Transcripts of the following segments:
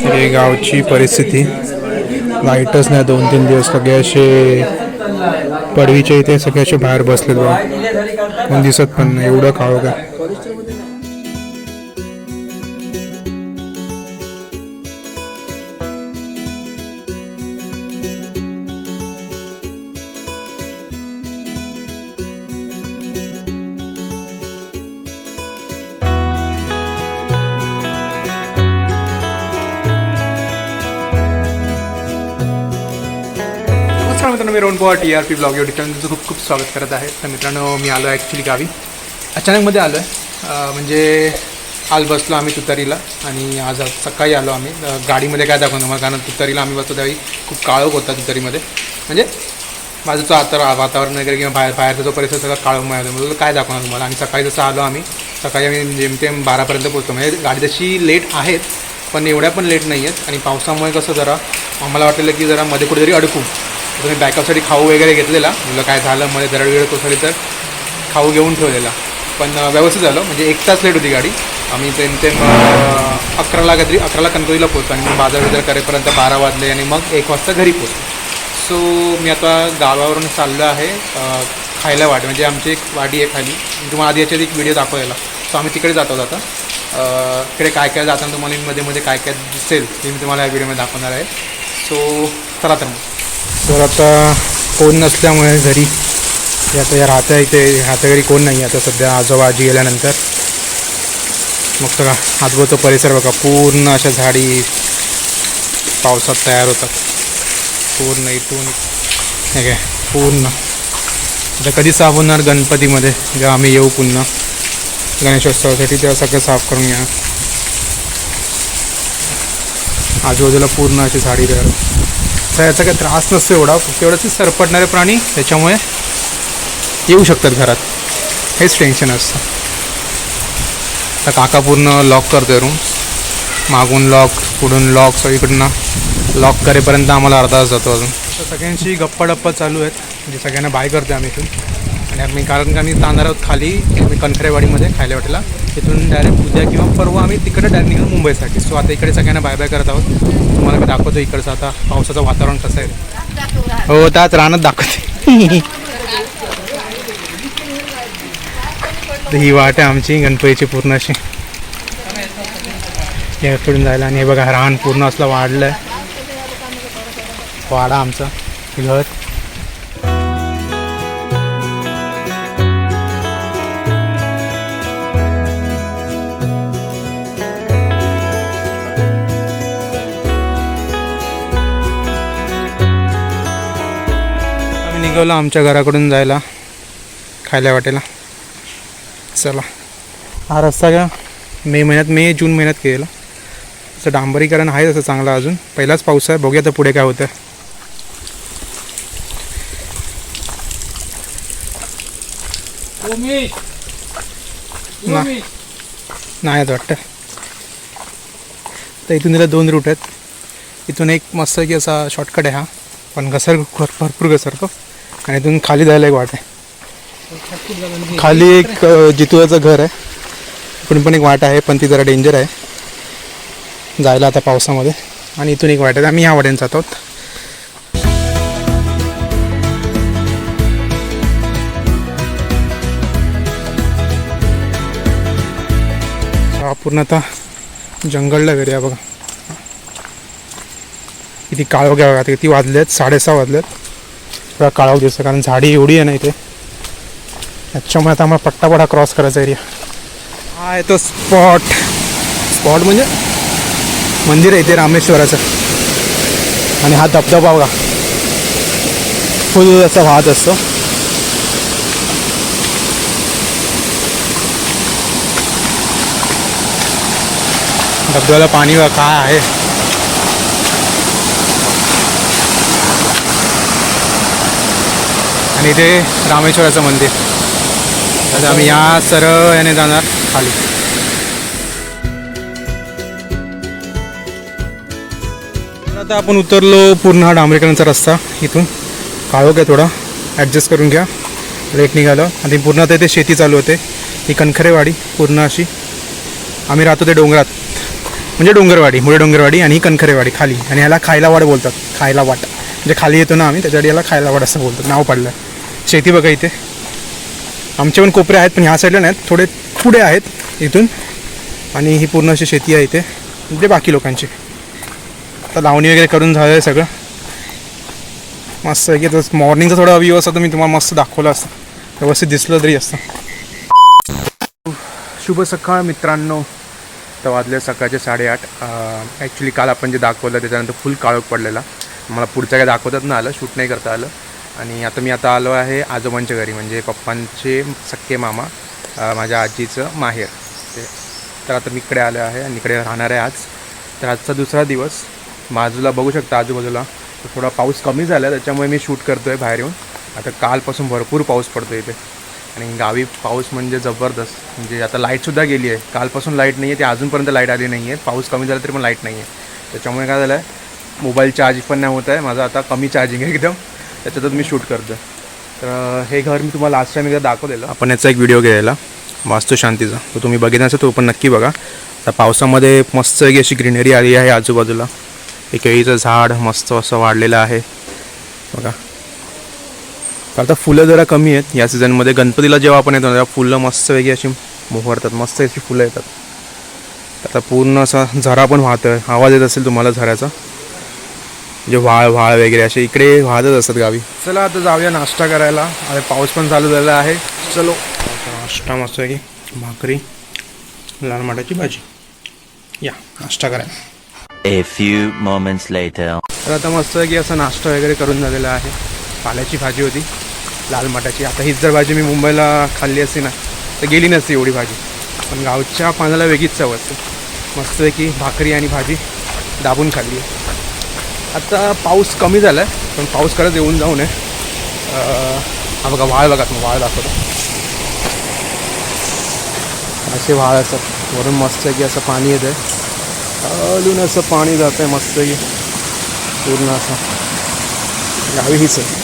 हे गावची परिस्थिती. लाईटच नाही दोन तीन दिवस सगळे असे पडवीच्या इथे सगळे असे बाहेर बसले बा कोण दिसत पण नाही एवढं खावं काय नमस्कार मित्रांनो मी Rohan T R P blog या चॅनलचं खूप खूप स्वागत करत आहे. तर मित्रांनो मी आलो ॲक्च्युली गावी. अचानकमध्ये आलो आहे. म्हणजे आज बसलो आम्ही तुतारीला आणि आज सकाळी आलो आम्ही. गाडीमध्ये काय दाखवतो मग कारण तुतारीला आम्ही बसतो त्यावेळी खूप काळोख होता तुतारीमध्ये. म्हणजे बाजूचं आता वातावरण वगैरे किंवा बाहेर बाहेरचा जो परिसर सगळा काळोखमय होता म्हणून काय दाखवणार तुम्हाला? आणि सकाळी जसं आलो आम्ही सकाळी आम्ही जेमतेम बारापर्यंत पोहोचतो म्हणजे गाडी तशी लेट आहेत पण एवढ्या पण लेट नाही आहेत आणि पावसामुळे कसं जरा आम्हाला वाटलेलं की जरा मध्ये कुठेतरी अडकू. तर मी बॅकअपसाठी खाऊ वगैरे घेतलेला. मुलं काय झालं मध्ये दरड वेळ कोसळली तर खाऊ घेऊन ठेवलेला. पण व्यवस्थित झालं. म्हणजे एक तास लेट होती गाडी. आम्ही जेमतेम अकराला काहीतरी अकराला कणकवलीला पोहोचतो आणि मग बाजार वगैरे करेपर्यंत बारा वाजले आणि मग एक वाजता घरी पोहोचलो. सो मी आता गावावरून चाललो आहे. खायला वाट. म्हणजे आमची एक वाडी आहे खाली. तुम्हाला आधी याच्यात एक व्हिडिओ दाखवायला सो आम्ही तिकडे जातो आता. तिकडे काय काय जाताना तुम्हाला मध्ये मध्ये काय काय दिसेल ते मी तुम्हाला या व्हिडिओमध्ये दाखवणार आहे. सो चला तर मग. तर आता कोण नसल्यामुळे घरी हे आता या राहत्या इथे राहत्या घरी कोण नाही आता सध्या. आजोबा आजी गेल्यानंतर. मग सगळा आजूबाजूचा परिसर बघा पूर्ण अशा झाडी पावसात तयार होतात. पूर्ण इथून हे काय पूर्ण. आता कधी साफ होणार गणपतीमध्ये? जेव्हा आम्ही येऊ पुन्हा. गणेशोत्सवासाठी तेव्हा सगळं साफ करून घ्या. आजूबाजूला पूर्ण अशी झाडी तयार तर याचा काही त्रास नसतो एवढा फक्त एवढंच सरपटणारे प्राणी त्याच्यामुळे येऊ शकतात घरात. हेच टेन्शन असतं. आता काका पूर्ण लॉक करतोय रूम मागून लॉक पुढून लॉक सगळीकडनं लॉक करेपर्यंत आम्हाला अर्धा तास जातो अजून. तर सगळ्यांशी गप्पा डप्पा चालू आहेत. म्हणजे सगळ्यांना बाय करतो आम्ही इथून. आणि आम्ही कारण का आम्ही जाणार आहोत खाली आम्ही कणखरेवाडीमध्ये खायला वाटेला. तिथून डायरेक्ट उद्या किंवा परवा आम्ही तिकडे डायरेक्ट निघून मुंबईसाठी. सो आता इकडे सगळ्यांना बाय बाय करत आहोत. तुम्हाला मी दाखवतो इकडचं आता पावसाचं वातावरण कसं आहे. हो त्याच रानात दाखवते. तर ही वाट आहे आमची गणपतीची पूर्ण अशी. या पुढून जायला आणि हे बघा रान पूर्ण असलं वाढलं आहे वाडा आमचा घर. निघालो आमच्या घराकडून जायला खायला वाटेला. चला. हा रस्ता का मे महिन्यात मे जून महिन्यात केलेला. असं डांबरीकरण आहे तसं चांगलं अजून. पहिलाच पाऊस आहे बघूया तर पुढे काय होतं नाही वाटतं. तर इथून तिला दोन रूट आहेत. इथून एक मस्त की असा शॉर्टकट आहे हा. पण घसर भर- भरपूर घसरतो. आणि इथून खाली जायला एक वाट आहे. खाली एक अ, जितुळाचं घर आहे. इकडून पण एक वाट आहे पण ती जरा डेंजर आहे. जायला आता पावसामध्ये. आणि इथून एक वाट आहे. आम्ही ह्या वाटेने जात आहोत. हा पूर्ण आता जंगलला घरी आहे बघा. किती काळोख घ्यावं आता किती वाजले आहेत साडेसहा वाजले आहेत थोडा काळोख दिसतो कारण झाडी एवढी आहे ना इथे. त्याच्यामुळे आता आम्हाला पट्टापडा क्रॉस करायचा एरिया हा आहे तो स्पॉट स्पॉट म्हणजे? मंदिर आहे इथे रामेश्वराचं. आणि हा धबधबा बघा. फुल असा वाहत असतो. धबधब्याला पाणी काय आहे. आणि इथे रामेश्वराचं मंदिर. आता आम्ही या सरळ याने जाणार खाली. तर आता आपण उतरलो पूर्ण हा डांबरेकरांचा रस्ता इथून. काळोख आहे थोडा. ॲडजस्ट करून घ्या. लेट निघालं. आणि पूर्ण आता इथे शेती चालू होते. ही कणखरेवाडी पूर्ण अशी. आम्ही राहतो ते डोंगरात. म्हणजे डोंगरवाडी मुळे डोंगरवाडी आणि ही कणखरेवाडी खाली. आणि ह्याला खायला वाड बोलतात. खायला वाट. म्हणजे खाली येतो ना आम्ही त्याच्यासाठी याला खायला वाट असं बोलतात. नाव पडलं. शेती बघा इथे. आमचे पण कोपरे आहेत पण ह्या साईडला नाहीत. थोडे पुढे आहेत इथून. आणि ही पूर्ण अशी शेती आहे इथे. म्हणजे बाकी लोकांची. आता लावणी वगैरे करून झालं आहे सगळं. मस्त आहे की तर मॉर्निंगचा थोडा व्ह्यू असता तर मी तुम्हाला मस्त दाखवलं असतं. व्यवस्थित दिसलं तरी असतं. शुभ सकाळ मित्रांनो. तर वाजले सकाळचे साडेआठ. ॲक्च्युली काल आपण जे दाखवलं त्याच्यानंतर फुल काळोख पडलेला. मला पुढचं काय दाखवतात ना आलं शूट नाही करता आलं. आणि आता मी आता आलो आहे आजोबांच्या घरी म्हणजे पप्पांचे सक्के मामा माझ्या आजीचं माहेर. ते तर आता मी इकडे आलो आहे आणि इकडे राहणार आहे आज. तर आजचा दुसरा दिवस. बाजूला बघू शकता आजूबाजूला. तर थोडा पाऊस कमी झाला त्याच्यामुळे मी शूट करतो आहे बाहेर येऊन. आता कालपासून भरपूर पाऊस पडतो इथे. आणि गावी पाऊस म्हणजे जबरदस्त. म्हणजे आता लाईटसुद्धा गेली आहे. कालपासून लाइट नाही आहे ते अजूनपर्यंत लाइट आली नाही आहे पाऊस कमी झाला तरी पण लाइट नाही आहे त्याच्यामुळे काय झालं आहे मोबाईल चार्ज पण नाही होत आहे. माझा आता कमी चार्जिंग आहे एकदम. त्याच्यातच मी शूट करतो तर हे घर मी तुम्हाला लास्ट टाइम एकदा दाखवलेलं. आपण याचा एक व्हिडिओ घ्यायला. वास्तुशांतीचा तो तुम्ही बघितला तो पण नक्की बघा. तर पावसामध्ये मस्त एक अशी ग्रीनरी आली आहे आजूबाजूला. एक केळीचं झाड मस्त असं वाढलेलं आहे. बघा. तर आता फुलं जरा कमी आहेत. या सीझनमध्ये गणपतीला जेव्हा आपण येतो ना तेव्हा फुलं मस्त वेगळी अशी मोहरतात. मस्त अशी फुलं येतात. आता पूर्ण असा झरा पण वाहतोय. आवाज येत असेल तुम्हाला झऱ्याचा. म्हणजे व्हाळ व्हाळ वगैरे असे इकडे वाहतच असतात गावी. चला आता जाऊया नाश्ता करायला. अरे पाऊस पण चालू झाला आहे. चलो. नाश्ता मस्त आहे की? भाकरी लाल माटाची भाजी. या नाश्ता करायला. A few moments later. तर आता मस्त आहे की असं नाश्ता वगैरे करून झालेला आहे. पाल्याची भाजी होती लाल माटाची. आता हीच जर भाजी मी मुंबईला खाल्ली असती ना तर गेली नसती एवढी भाजी. पण गावच्या पाण्याला वेगळीच चव असते. मस्त आहे की भाकरी आणि भाजी दाबून खाल्ली आहे. आता पाऊस कमी झाला आहे पण पाऊस खरंच येऊन जाऊ नये. हा बघा वाळ बघा तुम्ही वाळ दाखवतो. असे वाळ असतात. वरून मस्त आहे की असं पाणी येतं आहे अजून असं पाणी जातं आहे मस्त की. पूर्ण असं. गावी हीच आहे.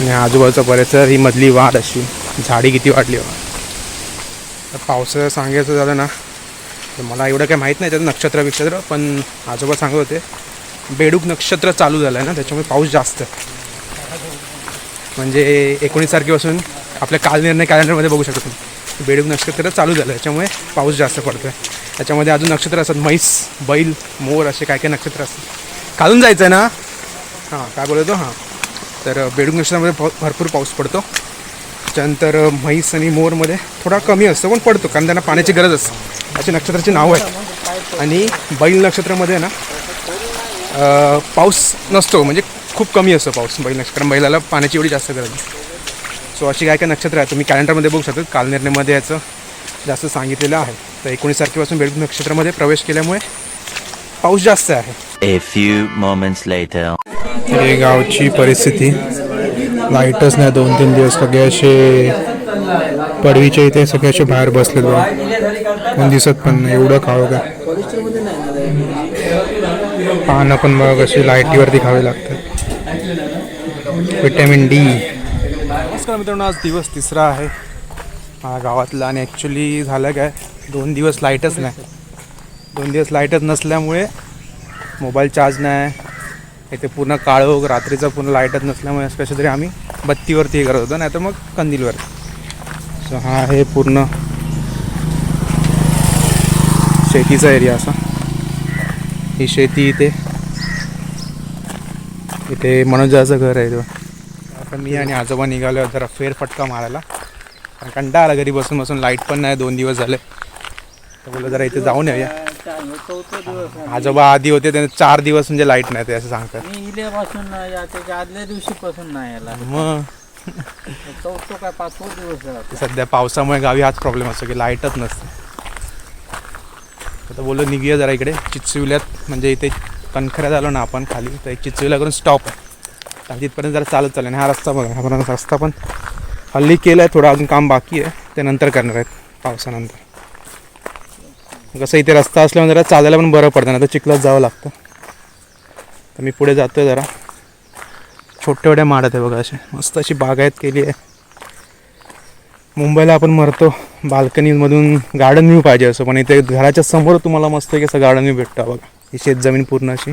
आणि आजूबाजूचा परिसर ही मधली वाढ अशी. झाडी किती वाढली बघा. पावसाचं सांगायचं झालं ना तर मला एवढं काही माहीत नाही त्याचं नक्षत्र विक्षत्र पण आजोबा सांगत होते बेडूक नक्षत्र चालू झालं आहे ना त्याच्यामुळे पाऊस जास्त म्हणजे एकोणीस तारखेपासून आपल्या कालनिर्णय कॅलेंडरमध्ये बघू शकतो तुम्ही बेडूक नक्षत्र चालू झालं त्याच्यामुळे पाऊस जास्त पडतो आहे त्याच्यामध्ये अजून नक्षत्र असतात म्हैस बैल मोर असे काय काय नक्षत्र असतात. काढून जायचं आहे ना? हां काय बोलतो? हां. तर बेडूक नक्षत्रामध्ये भरपूर पाऊस पडतो. त्याच्यानंतर म्हैस आणि मोरमध्ये थोडा कमी असतो पण पडतो कारण त्यांना पाण्याची गरज असते. अशी नक्षत्राची नावं आहेत. आणि बैल नक्षत्रामध्ये ना अं, पाऊस नसतो म्हणजे खूप कमी असतो पाऊस बैल नक्षत्र कारण बैलाला पाण्याची एवढी जास्त गरज नाही सो अशी काय काय नक्षत्र आहेत तुम्ही कॅलेंडरमध्ये बघू शकता कालनिर्णयमध्ये याचं जास्त सांगितलेलं आहे. तर एकोणीस तारखेपासून बेडूक नक्षत्रामध्ये प्रवेश केल्यामुळे पाऊस जास्त आहे. A few moments later. हे गावची परिस्थिती. लाईटच नाही दोन तीन दिवस. सगळे असे पडवीच्या इथे सगळे असे बाहेर बसलेलो. बघा कोण दिसत पण नाही एवढं खावं का? पानं पण बघ अशी लाईटीवरती खावे लागतात. Vitamin D. नमस्कार मित्रांनो आज दिवस तिसरा आहे. गावातला आणि ॲक्च्युली झालं काय दोन दिवस लाईटच नाही. दोन दिवस लाईटच नसल्यामुळे मोबाईल चार्ज नाही. इथे पूर्ण काळोख रात्रीचं पूर्ण लाईटच नसल्यामुळे असं कसं तरी आम्ही बत्तीवरती हे करत होतो नाही तर मग कंदीलवरती हा आहे पूर्ण शेतीचा एरिया असा. ही शेती इथे. इथे मनोजाचं घर आहे तो आता मी आणि आजोबा निघालो जरा फेरफटका मारायला. कारण कंटाळा आला घरी बसून बसून लाइट पण नाही दोन दिवस झाले. तर बोललं जरा इथे जाऊन येऊया. आजोबा आधी होते त्यांना चार दिवस म्हणजे लाइट नाही ते असं सांगतात. मग? चौथो काय पाचवा दिवस सध्या पावसामुळे गावी हाच प्रॉब्लेम असतो की लाईटच नसते. आता बोललो निघूया जरा इकडे. चिचविल्यात म्हणजे इथे कणखऱ्यात आलो ना आपण खाली तर एक चिचविल्या करून स्टॉप आहे. आणि तिथपर्यंत जरा चालत चालेल आणि हा रस्ता बघा हा पण रस्ता पण हल्ली केला आहे थोडं अजून काम बाकी आहे. ते नंतर करणार आहेत पावसानंतर. कसं इथे रस्ता असल्यामुळे जरा चालायला पण बरं पडतं ना तर चिखलात जावं लागतं. तर मी पुढे जातोय जरा. छोट्यावड्या माडत आहे बघा असे. मस्त अशी बागायत केली आहे. मुंबईला आपण मरतो. बाल्कनीमधून गार्डन व्ह्यू पाहिजे असं. पण इथे घराच्या समोर तुम्हाला मस्त की असं गार्डन व्ह्यू भेटतं बघा. ही शेत जमीन पूर्ण अशी.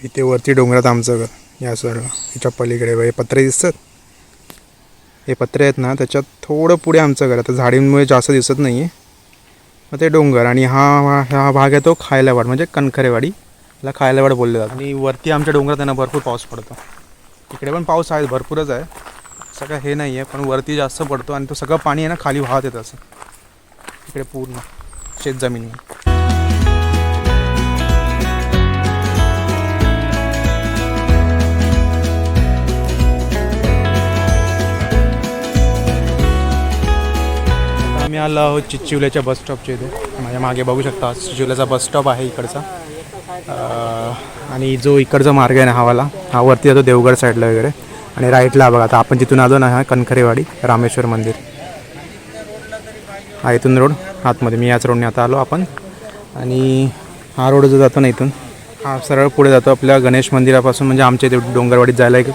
इथे वरती डोंगरात आमचं घर. या सर्व हिच्या पलीकडे हे पत्रे दिसतात. हे पत्रे आहेत ना त्याच्यात थोडं पुढे आमचं घर. आता झाडींमुळे जास्त दिसत नाही आहे मग ते डोंगर आणि हा हा भाग आहे तो खायलावाड म्हणजे कणखरेवाडी. याला एवढं बोलले जातात. आणि वरती आमच्या डोंगरात त्यांना भरपूर पाऊस पडतो. इकडे पण पाऊस आहे भरपूरच आहे. सगळं हे नाही आहे पण वरती जास्त पडतो आणि तो सगळं पाणी आहे ना खाली वाहत येतं असं. इकडे पूर्ण शेत जमीन आता आम्ही आलो आहोत चिचिवल्याच्या बस स्टॉपच्या इथे. माझ्या मागे बघू शकता चिचिवल्याचा बस स्टॉप आहे इकडचा. आणि जो इकडचा मार्ग आहे ना हावाला हा वरती जातो देवगड साईडला वगैरे. आणि राईटला बघा आता आपण जिथून आलो ना हा कणखरेवाडी रामेश्वर मंदिर. हा इथून रोड आतमध्ये. मी याच रोडने आता आलो आपण. आणि हा रोड जो जातो ना इथून हा सरळ पुढे जातो आपल्या गणेश मंदिरापासून. म्हणजे आमच्या इथे डोंगरवाडीत जायला एक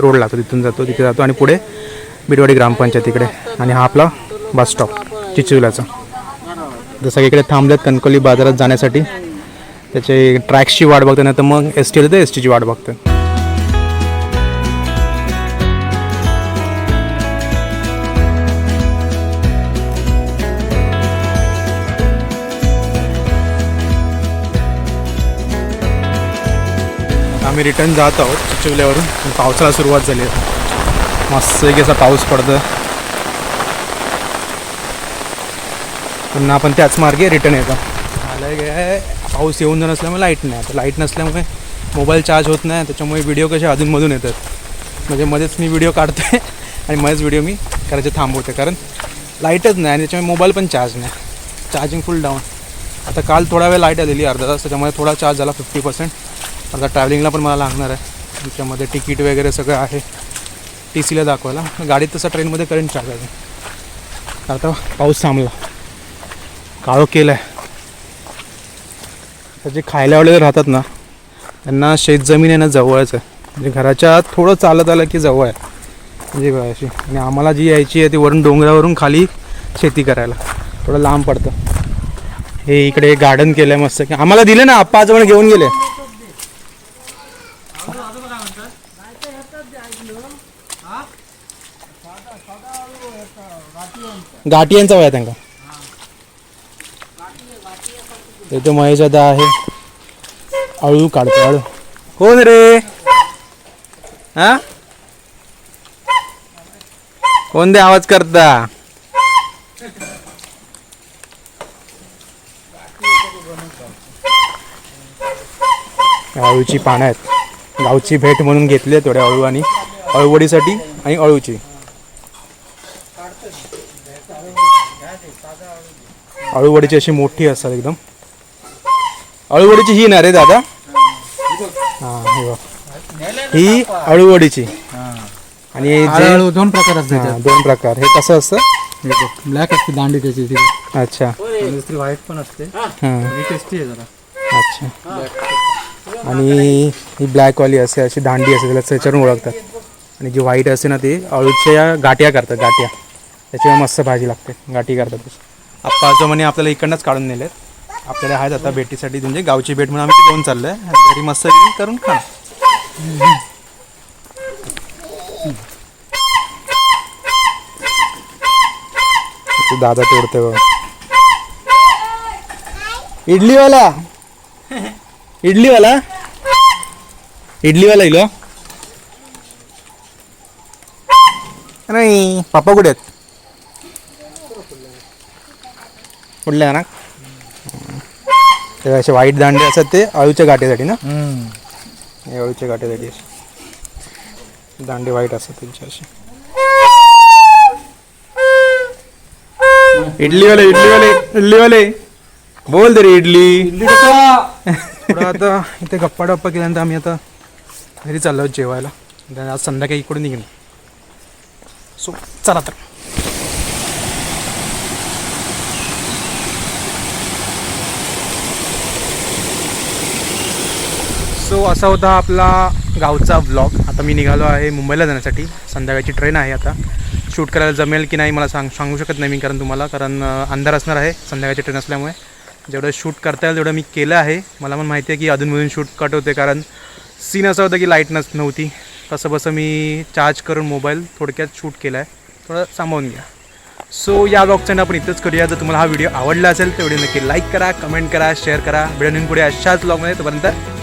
रोड लागतो तिथून जातो तिथे जातो. आणि पुढे बिडवाडी ग्रामपंचायत इकडे. आणि हा आपला बस स्टॉप चिचुलाचा. जसं इकडे थांबल्यात कणकोली बाजारात जाण्यासाठी. त्याचे ट्रॅक्सची वाट बघतो नाही तर मग एस टी तर एस टीची वाट बघतो. आम्ही रिटर्न जात आहोत चिचवल्यावरून पावसाळा पावसाला सुरुवात झाली आहे. मस्त एक असा पाऊस पडतो पुन्हा आपण त्याच मार्गे रिटर्न येतो. आलं गे. पाऊस येऊन जर नसल्यामुळे लाइट नाही. आता लाइट नसल्यामुळे मोबाईल चार्ज होत नाही. त्याच्यामुळे व्हिडिओ कसे अधूनमधून येतात. म्हणजे मध्येच मी व्हिडिओ काढतो आहे आणि मध्येच व्हिडिओ मी करायचे थांबवते कारण लाईटच नाही आणि त्याच्यामुळे मोबाईल पण चार्ज नाही. चार्जिंग फुल डाऊन आता काल थोडा वेळ लाइट आलेली अर्धा तास. त्याच्यामुळे थोडा चार्ज झाला फिफ्टी पर्सेंट आता ट्रॅव्हलिंगला पण मला लागणार आहे. त्याच्यामध्ये तिकीट वगैरे सगळं आहे. टी सीला दाखवायला. गाडीत तसं ट्रेनमध्ये करंट चार्ज आहे. आता पाऊस थांबला. काळो केला आहे जे खायलावाले राहतात ना त्यांना शेतजमीन आहे ना जवळच आहे. म्हणजे घराच्या थोडं चालत आलं की जवळ आहे. म्हणजे अशी. आणि आम्हाला जी यायची आहे ती वरून डोंगरावरून खाली शेती करायला. थोडं लांब पडतं. हे इकडे गार्डन केलं आहे मस्त. की आम्हाला दिलं ना आप्पा आजोबा घेऊन गेले. गाठी यांचा वया त्यांना इथे महेश दादा आहे. अळू काढतो अळू कोण रे? हा? कोण दे आवाज करता? अळूची पानं आहेत. गावची भेट म्हणून घेतली थोड्या अळू आणि अळूवडीसाठी आणि अळूची अळूवडीची अशी मोठी असतात एकदम. अळूवडीची ही ना रे दादा. हा हे बघ. ही अळूवडीची. आणि जे दोन प्रकार असतात हा, दोन प्रकार. हे कसं असतं? ब्लॅक असते दांडी त्याची ती अच्छा. दुसरी व्हाईट पण असते. हां. टेस्टी आहे जरा. अच्छा. आणि ही ब्लॅकवाली असते अशी दांडी असते त्याला त्याच्यावरून ओळखतात. आणि जी व्हाईट असते ना ती अळूच्या गाठ्या करतात गाठ्या. त्याच्यामुळे मस्त भाजी लागते गाठी करतात. तशी आप्पा जो म्हणे आपल्याला इकडनंच काढून नेलेत. आपल्याला आहेत आता भेटीसाठी म्हणजे गावची भेट म्हणून आम्ही घेऊन चाललो आहे घरी मस्त करून खा. दादा तोडते बघ. इडलीवाला. इडलीवाला? इडलीवाला इलो. नाही पप्पा कुठे आहेत? कुठल्या ना? ते असे वाईट दांडे असतात ते अळूच्या गाठीसाठी ना? हे अळूच्या गाठीसाठी असे. दांडे वाईट असतात त्यांचे असे. इडलीवाले इडलीवाले इडलीवाले. बोल तरी इडली. थोडं आता इथे गप्पा टप्पा केल्यानंतर आम्ही आता घरी चाललो जेवायला. आज संध्याकाळी इकडून निघेन सो चला तर. सो असा होता आपला गावचा व्लॉग आता मी निघालो आहे मुंबईला जाण्यासाठी. संध्याकाळची ट्रेन आहे आता. शूट करायला जमेल की नाही मला सांग सांगू शकत नाही मी कारण तुम्हाला कारण अंधार असणार आहे संध्याकाळची ट्रेन असल्यामुळे. जेवढं शूट करता येईल तेवढं मी केलं आहे. मला पण माहिती आहे की अधूनमधून शूट कट होते कारण सीन असं होतं की लाइट नस नव्हती. कसं बसं मी चार्ज करून मोबाईल थोडक्यात शूट केला आहे थोडं सांभाळून घ्या. सो या ब्लॉगचं आपण इथंच करूया. जर तुम्हाला हा व्हिडिओ आवडला असेल तर व्हिडिओ नक्की लाईक करा कमेंट करा शेअर करा. व्हिडिओ पुढे अशाच ब्लॉगमध्ये तोपर्यंत